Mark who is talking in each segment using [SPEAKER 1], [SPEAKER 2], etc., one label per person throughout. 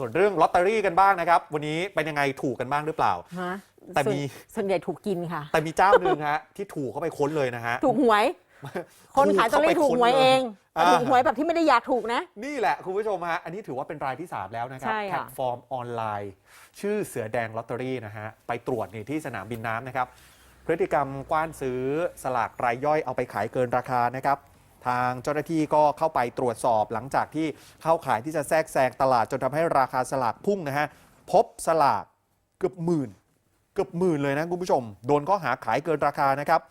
[SPEAKER 1] ส่วนเรื่องลอตเตอรี่กันบ้างนะครับ วันนี้เป็นยังไงถูกกันบ้างหรือเปล่า
[SPEAKER 2] ฮะ
[SPEAKER 1] แต่มี
[SPEAKER 2] ส่วนส่วนใหญ่ถูกกินค่ะ
[SPEAKER 1] แต่มีเจ้าหนึ่งฮะ ที่ถูกเข้าไปค้นเลยนะฮะ
[SPEAKER 2] ถูกหวย คนขายลอตเตอรี่ถูกหวยเองแต่ถูกหวยแบบที่ไม่ได้อยากถูกนะ
[SPEAKER 1] นี่แหละคุณผู้ชมฮะ อันนี้ถือว่าเป็นรายที่ 3 แล้วนะครับ
[SPEAKER 2] ใช่
[SPEAKER 1] แพล
[SPEAKER 2] ค่ะ
[SPEAKER 1] ตฟอร์มออนไลน์ ชื่อเสือแดงลอตเตอรี่นะฮะ ไปตรวจนี่ที่สนามบินน้ำนะครับ พฤติกรรมกว้านซื้อสลากรายย่อยเอาไปขายเกินราคานะครับ ทางเจ้าหน้าที่ก็เข้าไปตรวจสอบหลังจากที่เข้าขายที่จะแทรกแซงตลาดจนทำให้ราคาสลากพุ่งนะฮะพบสลากเกือบหมื่น เกือบหมื่นเลยนะคุณผู้ชม โดนข้อหาขายเกินราคานะครับ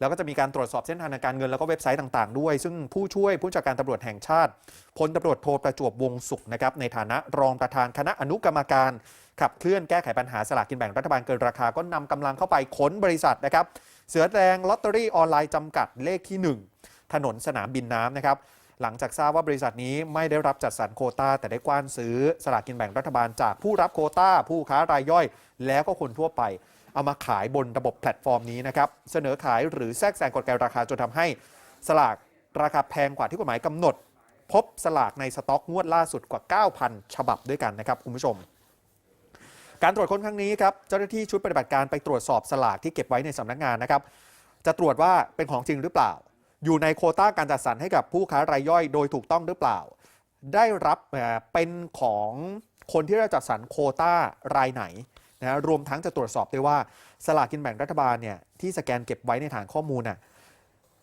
[SPEAKER 1] แล้วก็จะมีการตรวจสอบเส้นทางการเงินแล้วก็เว็บไซต์ต่างๆด้วย ซึ่งผู้ช่วยผู้จัดการตำรวจแห่งชาติพลตำรวจโทประจวบวงศุขนะครับในฐานะรองประธานคณะอนุกรรมการขับเคลื่อนแก้ไขปัญหาสลากกินแบ่งรัฐบาลเกินราคาก็นำกำลังเข้าไปค้นบริษัทนะครับ เสือแดงลอตเตอรี่ออนไลน์จำกัดเลขที่ 1 ถนนสนามบินน้ำนะครับ หลังจากทราบว่าบริษัทนี้ไม่ได้รับจัดสรรโคตาแต่ได้กว้านซื้อสลากกินแบ่งรัฐบาลจากผู้รับโคตาผู้ค้ารายย่อย แล้วก็คนทั่วไป เอามาขายบนระบบแพลตฟอร์มนี้นะครับเสนอขายหรือแทรกแซงกลไกราคาจนทำให้สลากราคาแพงกว่าที่กฎหมายกำหนด พบสลากในสต็อกงวดล่าสุดกว่า 9,000 ฉบับด้วยกันนะครับคุณผู้ชม การตรวจค้นครั้งนี้ครับเจ้าหน้าที่ชุดปฏิบัติการไปตรวจสอบสลากที่เก็บไว้ในสำนักงานนะครับจะตรวจว่าเป็นของจริงหรือเปล่า อยู่ในโคต้าการจัดสรรให้กับผู้ค้ารายย่อยโดยถูกต้องหรือเปล่า ได้รับเป็นของคนที่ได้จัดสรรโคต้ารายไหนนะฮะรวมทั้งจะตรวจสอบด้วยว่าสลากกินแบ่งรัฐบาลเนี่ยที่สแกนเก็บไว้ในฐานข้อมูลน่ะ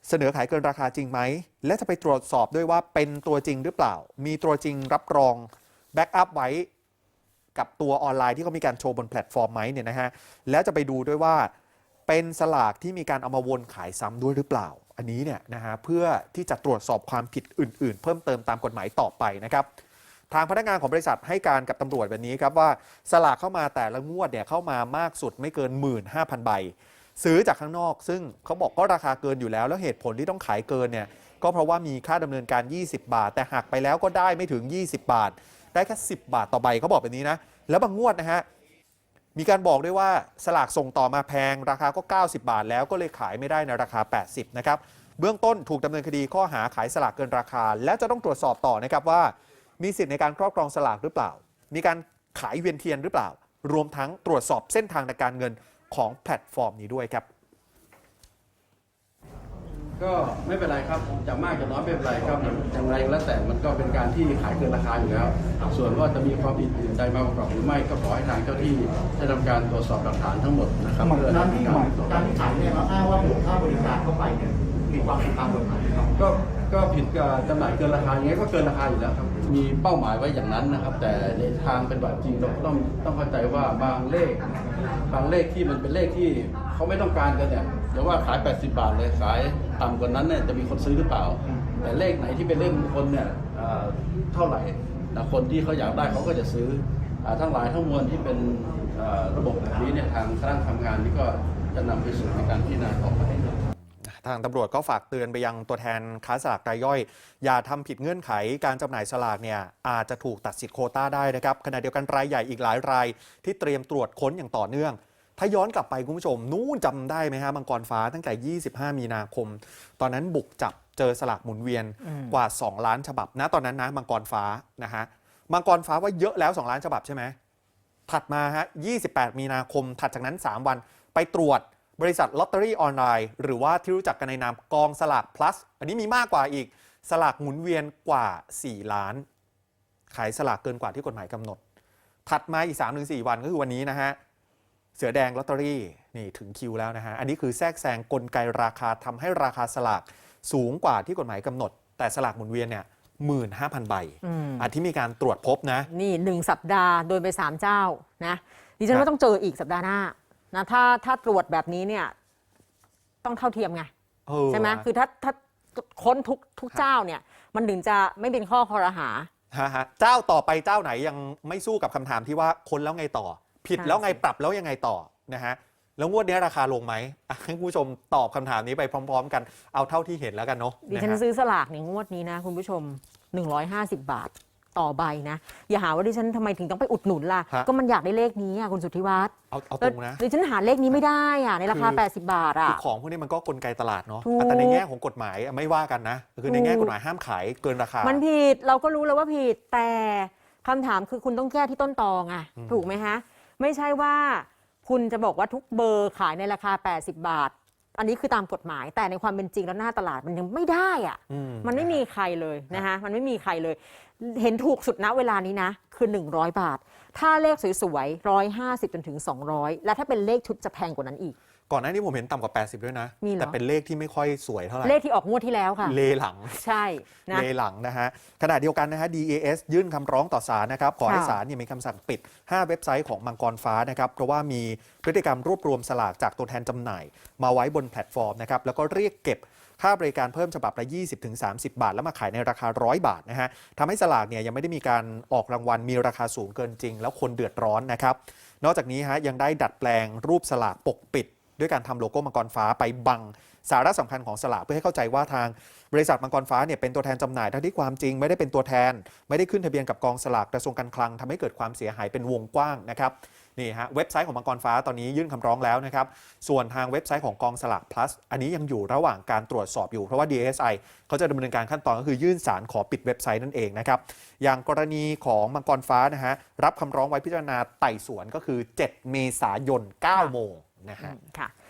[SPEAKER 1] เสนอขายเกินราคาจริงไหม และจะไปตรวจสอบด้วยว่าเป็นตัวจริงหรือเปล่า มีตัวจริงรับรองแบ็กอัพไว้กับตัวออนไลน์ที่เขามีการโชว์บนแพลตฟอร์มไหมเนี่ยนะฮะ แล้วจะไปดูด้วยว่าเป็นสลากที่มีการเอามาวนขายซ้ำด้วยหรือเปล่า อันนี้เนี่ยนะฮะเพื่อที่จะตรวจสอบความผิดอื่น ๆ เพิ่มเติมตามกฎหมายต่อไปนะครับทางพนักงานของบริษัทให้การกับตำรวจแบบนี้ครับว่าสลากเข้ามาแต่ละงวดเนี่ยเข้ามามากสุดไม่เกิน 15,000 ใบ ซื้อจากข้างนอก ซึ่งเขาบอกก็ราคาเกินอยู่แล้ว แล้วเหตุผลที่ต้องขายเกินเนี่ยก็เพราะว่ามีค่าดำเนินการ 20 บาท แต่หักไปแล้วก็ได้ไม่ถึง 20 บาท ได้แค่ 10 บาทต่อใบเขาบอกแบบนี้นะ แล้วบางงวดนะฮะ มีการบอกด้วยว่าสลากส่งต่อมาแพงราคาก็ 90 บาท แล้วก็เลยขายไม่ได้ในราคา 80 นะครับ เบื้องต้นถูกดำเนินคดีข้อหาขายสลากเกินราคา และจะต้องตรวจสอบต่อนะครับว่า มีสิทธิ์ในการครอบครองสลากหรือเปล่า มีการขายเวียนเทียนหรือเปล่า รวมทั้งตรวจสอบเส้นทางในการเงินของแพลตฟอร์มนี้ด้วยครับ
[SPEAKER 3] ก็ไม่เป็นไรครับจะมากจะน้อยไม่เป็นไรครับอย่างไรก็แล้วแต่มันก็เป็นการที่ขายเกินราคาอยู่แล้ว ส่วนว่าจะมีความผิดอื่นใดมาประกอบหรือไม่ก็ขอให้ทางเจ้าที่ได้ทำการตรวจสอบหลักฐานทั้งหมดนะครับ
[SPEAKER 4] เหมือน
[SPEAKER 3] เพื่อ
[SPEAKER 4] นั้นที่หมาย
[SPEAKER 3] ตรวจส
[SPEAKER 4] กา
[SPEAKER 3] อบ
[SPEAKER 4] รที่ขายเนี่ยเราอ้างว่าบวกค่าบริการเข้าไปเนี่ยมีความผิดตามกฎหมายไหมครับ
[SPEAKER 3] ก็ก็ผิดกับจำหน่ายเกินราคาอย่างนี้ก็เกินราคาอยู่แล้วครับ มีเป้าหมายไว้อย่างนั้นนะครับ แต่ในทางเป็นแบบจริงเราก็ต้องต้องเข้าใจว่าบางเลข บางเลขที่มันเป็นเลขที่เขาไม่ต้องการกันเนี่ย อย่าว่าขาย 80 บาทเลยขายต่ำกว่านั้นเนี่ยจะมีคนซื้อหรือเปล่า แต่เลขไหนที่เป็นเลขมงคลเนี่ยเอ่อเท่าไหร่นะคนที่เขาอยากได้เขาก็จะซื้ออ่าทั้งหลายทั้งมวลที่เป็นเอ่อระบบแบบนี้เนี่ยทางคณะทำงานนี่ก็จะนำไปสู่ในการพิจารณาต่อไป
[SPEAKER 1] ทางตำรวจก็ฝากเตือนไปยังตัวแทนค้าสลากรายย่อย อย่าทำผิดเงื่อนไขการจำหน่ายสลากเนี่ยอาจจะถูกตัดสิทธิ์โควต้าได้นะครับขณะเดียวกันรายใหญ่อีกหลายราย ที่เตรียมตรวจค้นอย่างต่อเนื่อง ถ้าย้อนกลับไปคุณผู้ชม นู้นจำได้ไหมฮะมังกรฟ้าตั้งแต่ 25 มีนาคม ตอนนั้นบุกจับเจอสลากหมุนเวียนกว่า 2 ล้านฉบับนะตอนนั้นนะมังกรฟ้านะฮะมังกรฟ้าว่าเยอะแล้ว 2 ล้านฉบับใช่ไหมถัดมาฮะ 28 มีนาคม ถัดจากนั้น 3 วันไปตรวจบริษัทลอตเตอรี่ออนไลน์หรือว่าที่รู้จักกันในนามกองสลาก plus อันนี้มีมากกว่าอีกสลากหมุนเวียนกว่า 4 ล้าน ขายสลากเกินกว่าที่กฎหมายกำหนด ถัดมาอีก 3-4 วันก็คือวันนี้นะฮะ เสือแดงลอตเตอรี่นี่ถึงคิวแล้วนะฮะ อันนี้คือแทรกแซงกลไกราคาทำให้ราคาสลากสูงกว่าที่กฎหมายกำหนด แต่สลากหมุนเวียนเนี่ยหมื่นห้าพันใบ
[SPEAKER 2] อืม
[SPEAKER 1] อันที่มีการตรวจพบนะ
[SPEAKER 2] นี่หนึ่งสัปดาห์โดนไปสามเจ้านะดิฉัน
[SPEAKER 1] ครับ
[SPEAKER 2] ว่าต้องเจออีกสัปดาห์หน้านะถ้าถ้าตรวจแบบนี้เนี่ยต้องเท่าเทียมไง
[SPEAKER 1] เออ
[SPEAKER 2] ใช่ไหมคือถ้าถ้าค้นทุกทุกเจ้าเนี่ย มันถึงจะไม่เป็นข้อคอรหา
[SPEAKER 1] ฮะฮะเจ้าต่อไปเจ้าไหนยังไม่สู้กับคำถามที่ว่าคนแล้วไงต่อ ผิด
[SPEAKER 2] ใช่
[SPEAKER 1] แล้วไงปรับแล้วยังไงต่อนะฮะแล้วงวดนี้ราคาลงไหมอะให้คุณผู้ชมตอบคำถามนี้ไปพร้อม ๆ กันเอาเท่าที่เห็นแล้วกันเนาะ
[SPEAKER 2] ดิฉัน
[SPEAKER 1] นะฮะ
[SPEAKER 2] ซื้อสลากในงวดนี้นะ คุณผู้ชม 150 บาทต่อใบนะ อย่าหาว่าดิฉันทำไมถึงต้องไปอุดหนุนล่ะ
[SPEAKER 1] ฮะ
[SPEAKER 2] ก็มันอยากได้เลขนี้อะคุณสุทธิวัฒน์
[SPEAKER 1] เอาเอาตรงนะ
[SPEAKER 2] ดิฉันหาเลขนี้ไม่ได้อะในราคา
[SPEAKER 1] คือ
[SPEAKER 2] 80 บาทอะ
[SPEAKER 1] คือของพวกนี้มันก็กลไกตลาดเนาะ
[SPEAKER 2] ถูก
[SPEAKER 1] แต่ในแง่ของกฎหมายไม่ว่ากันนะคือในแง่
[SPEAKER 2] ถูก
[SPEAKER 1] กฎหมายห้ามขายเกินราคา
[SPEAKER 2] มันผิดเราก็รู้แล้วว่าผิดแต่คำถามคือคุณต้องแก้ที่ต้นตอไง
[SPEAKER 1] อืม
[SPEAKER 2] ถูกไหมฮะ ไม่ใช่ว่าคุณจะบอกว่าทุกเบอร์ขายในราคา 80 บาท อันนี้คือตามกฎหมาย แต่ในความเป็นจริงแล้วหน้าตลาดมันยังไม่ได้อะ
[SPEAKER 1] อื
[SPEAKER 2] มันไม่มีใครเลยนะคะมันไม่มีใครเลย เห็นถูกสุดนะเวลานี้นะ คือ 100 บาท ถ้าเลขสวยๆ150จนถึง 200 และถ้าเป็นเลขชุดจะแพงกว่านั้นอีก
[SPEAKER 1] ก่อนหน้านี้ผมเห็นต่ำกว่า 80 ด้วยนะ
[SPEAKER 2] มีเหรอ
[SPEAKER 1] แต่เป็นเลขที่ไม่ค่อยสวยเท่าไหร่
[SPEAKER 2] เลขที่ออกงวดที่แล้วค่ะ
[SPEAKER 1] เลหลัง
[SPEAKER 2] ใช่นะ
[SPEAKER 1] เลหลังนะฮะขณะเดียวกันนะฮะ DAS ยื่นคำร้องต่อศาลนะครับ ขอให้
[SPEAKER 2] ค่ะ
[SPEAKER 1] ศาลเนี่ยมีคำสั่งปิด 5 เว็บไซต์ของมังกรฟ้านะครับ เพราะว่ามีพฤติกรรมรวบรวมสลากจากตัวแทนจำหน่าย มาไว้บนแพลตฟอร์มนะครับ แล้วก็เรียกเก็บค่าบริการเพิ่มฉบับละ 20-30 บาท แล้วมาขายในราคา 100 บาทนะฮะทำให้สลากเนี่ยยังไม่ได้มีการออกรางวัลมีราคาสูงเกินจริง แล้วคนเดือดร้อนนะครับ นอกจากนี้ฮะยังได้ดัดแปลงรูปสลากปกปิด ด้วยการทำโลโก้มังกรฟ้าไปบังสาระสำคัญของสลากเพื่อให้เข้าใจว่าทางบริษัทมังกรฟ้าเนี่ยเป็นตัวแทนจำหน่ายทั้งที่ความจริงไม่ได้เป็นตัวแทน ไม่ได้ขึ้นทะเบียนกับกองสลากกระทรวงการคลังทำให้เกิดความเสียหายเป็นวงกว้างนะครับนี่ฮะเว็บไซต์ของมังกรฟ้าตอนนี้ยื่นคำร้องแล้วนะครับ ส่วนทางเว็บไซต์ของกองสลาก plus อันนี้ยังอยู่ระหว่างการตรวจสอบอยู่ เพราะว่า DSI เขาจะดำเนินการขั้นตอนก็คือยื่นสารขอปิดเว็บไซต์นั่นเองนะครับ อย่างกรณีของมังกรฟ้านะฮะรับคำร้องไว้พิจารณาไต่สวนก็คือ 7 เมษายน 9 โมง นะฮะ
[SPEAKER 2] ค่ะ